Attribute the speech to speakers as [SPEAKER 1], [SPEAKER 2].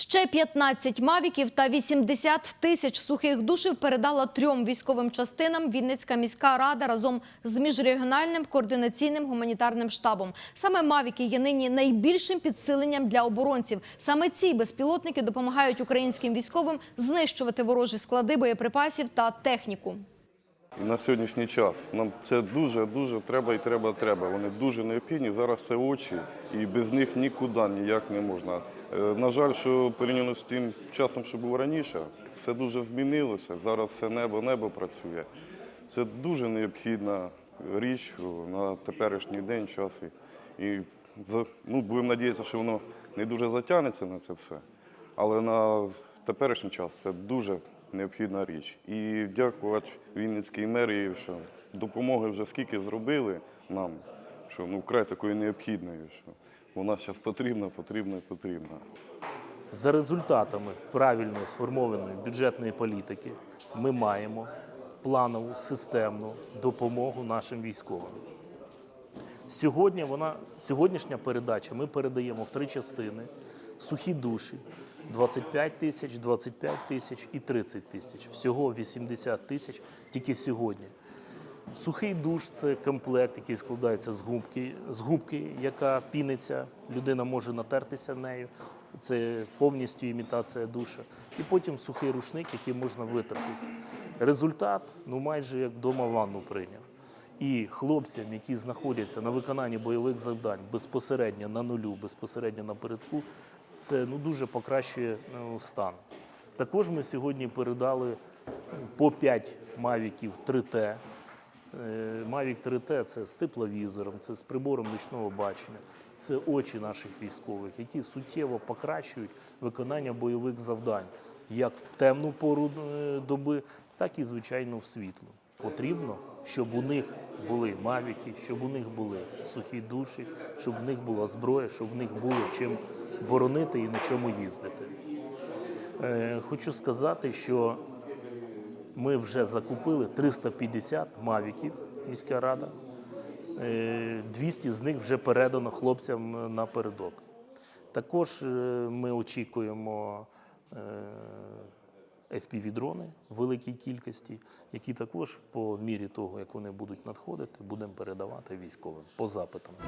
[SPEAKER 1] Ще 15 мавіків та 80 тисяч сухих душів передала трьом військовим частинам Вінницька міська рада разом з міжрегіональним координаційним гуманітарним штабом. Саме мавіки є нині найбільшим підсиленням для оборонців. Саме ці безпілотники допомагають українським військовим знищувати ворожі склади боєприпасів та техніку.
[SPEAKER 2] І на сьогоднішній час нам це дуже дуже треба і треба, треба. Вони дуже необхідні. Зараз це очі, і без них нікуди ніяк не можна. Е, На жаль, що порівняно з тим часом, що був раніше, все дуже змінилося. Зараз все небо, небо працює. Це дуже необхідна річ на теперішній день час. І, ну, будемо надіятися, що воно не дуже затягнеться на це все. Але на теперішній час це дуже необхідна річ. І дякувати Вінницькій мерії, що допомоги вже скільки зробили нам, що ну вкрай такої необхідної, що вона зараз потрібна, потрібна і потрібна.
[SPEAKER 3] За результатами правильної сформованої бюджетної політики ми маємо планову системну допомогу нашим військовим. Сьогодні вона, сьогоднішня передача ми передаємо в три частини: сухі душі 25 тисяч, 25 тисяч і 30 тисяч. Всього 80 тисяч тільки сьогодні. Сухий душ це комплект, який складається з губки, з губки, яка піниться, людина може натертися нею. Це повністю імітація душа. І потім сухий рушник, який можна витертися. Результат ну майже як вдома ванну прийняв. І хлопцям, які знаходяться на виконанні бойових завдань безпосередньо на нулю, безпосередньо на передку, це ну дуже покращує ну, стан. Також ми сьогодні передали по 5 мавіків 3Т. Е, Mavic 3T – це з тепловізором, це з прибором нічного бачення, це очі наших військових, які суттєво покращують виконання бойових завдань як в темну пору е, доби, так і звичайно в світлу. Потрібно, щоб у них були мавіки, щоб у них були сухі душі, щоб в них була зброя, щоб в них було чим боронити і на чому їздити. Е, Хочу сказати, що ми вже закупили 350 мавіків, міська рада. Е, 200 з них вже передано хлопцям напередок. Також е, ми очікуємо FPV-дрони в великій кількості, які також по мірі того, як вони будуть надходити, будемо передавати військовим по запитам.